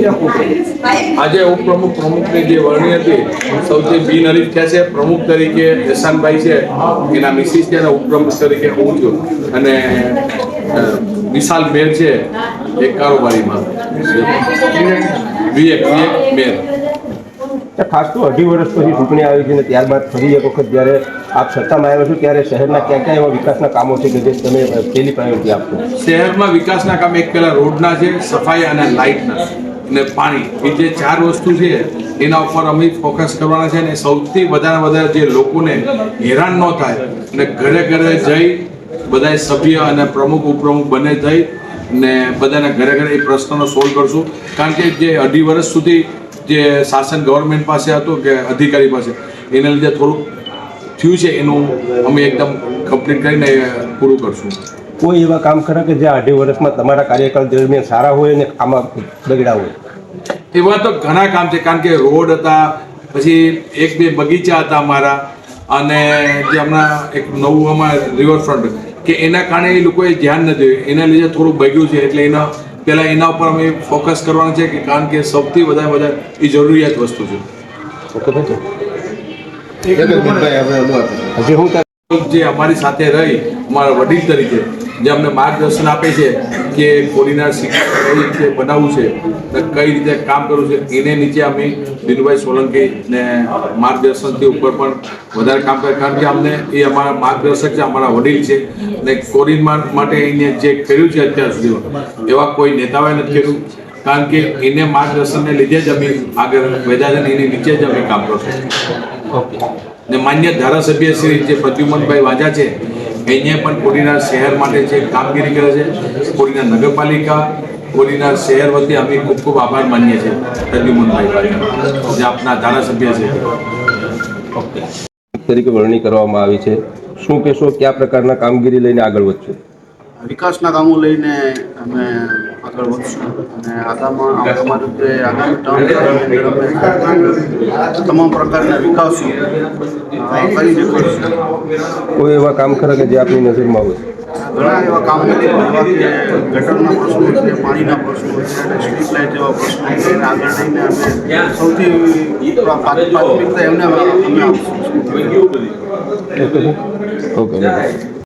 આજે ઉપપ્રમુખ પ્રમુખની જે વરણી હતી સૌથી બિનહરીફ થયા છે પ્રમુખ તરીકે યશાનભાઈ છે એના મિસિસ છે અને ઉપપ્રમુખ તરીકે હું છું. અને વિશાલ મેર છે એક કારોબારીમાં. વિવેક વિવેક મેર. ખાસ તો અઢી વર્ષ પછી ચૂંટણી આવી છે અને ત્યારબાદ ફરી એક વખત જ્યારે આપ સત્તામાં આવ્યા છો ત્યારે શહેરના ક્યાં ક્યાં એવા વિકાસના કામો છે કે જે તમે પહેલી પ્રાયોરિટી આપશો? શહેરમાં વિકાસના કામ એક પહેલા રોડના છે સફાઈ અને લાઇટના. અને પાણી. એ જે ચાર વસ્તુ છે, એના ઉપર અમે ફોકસ કરવાના છે અને સૌથી વધારે વધારે જે લોકોને હેરાન ન થાય અને ઘરે ઘરે જઈ બધા સભ્ય અને પ્રમુખ, ઉપપ્રમુખ બંને જઈ ને બધાના ઘરે ઘરે એ પ્રશ્નનો સોલ્વ કરશું. કારણ કે જે અઢી વર્ષ સુધી જે શાસન ગવર્મેન્ટ પાસે હતું કે અધિકારી પાસે, એના લીધે થોડુંક થયું છે, એનું અમે એકદમ કમ્પ્લીટ કરીને પૂરું કરશું. કોઈ એવા કામ ખરા કે જે અઢી વર્ષમાં તમારા કાર્યકાળ દરમિયાન સારા હોય અને આમાં બગડ્યા હોય? એવા તો ઘણા કામ છે કારણ કે રોડ હતા પછી એક બે બગીચા હતા અમારા અને જે હમણાં એક નવું અમારે રિવરફ્રન્ટ કે એના કારણે એ લોકોએ ધ્યાન નથી. એના લીધે થોડું બગ્યું છે એટલે એના પહેલાં એના ઉપર અમે ફોકસ કરવાનું છે કે કારણ કે સૌથી વધારે વધારે એ જરૂરિયાત વસ્તુ છે. ઓકે હજી હું ત્યાં જે અમારી સાથે રહી, અમારા વડીલ તરીકે, જે અમને માર્ગદર્શન આપે છે કે કોડીનાર શિક્ષણ બનાવવું છે અને કઈ રીતે કામ કરવું છે, એને નીચે અમે દિનભાઈ સોલંકી ને માર્ગદર્શનથી ઉપર પણ વધારે કામ કરે કારણ કે અમને એ અમારા માર્ગદર્શક છે, અમારા વડીલ છે ને કોરિન માટે એને જે કર્યું છે અત્યાર સુધી એવા કોઈ નેતાઓએ નથી કર્યું. કારણ કે એને માર્ગદર્શનને લીધે જ અમે આગળ વધ્યા એની નીચે જ અમે કામ કરશું ઓકે. ને માન્ય ધારાસભ્ય શ્રી જે પ્રદ્યુમનભાઈ વાજા છે એને પણ કોડીનાર શહેર માટે જે કામગીરી કરે છે કોડીનાર નગરપાલિકા કોડીનાર શહેર વતી અમે ખૂબ ખૂબ આભાર માનીએ છીએ પ્રદ્યુમનભાઈ વાજા જે આપના ધારાસભ્ય છે. ઓકે. તરીકે વરણી કરવામાં આવી છે. શું કહેશો કયા પ્રકારના કામગીરી લઈને આગળ વધશે? વિકાસના કામો લઈને અમે આગળ વધશું. અને આગામાં અમારું જે આગામી ટર્મ તમામ પ્રકારના વિકાસો કોઈ એવા કામ ખરા કે જે આપની નજરમાં હોય? ઘણા એવા કામો જેવા કે ગટરના પ્રશ્નો છે પાણીના પ્રશ્નો છે સ્ટ્રીટ લાઇટ જેવા પ્રશ્નો છે એને આગળ લઈને અમે સૌથી પ્રાથમિકતા એમને અમે આપીશું. ઓકે. ઓકે.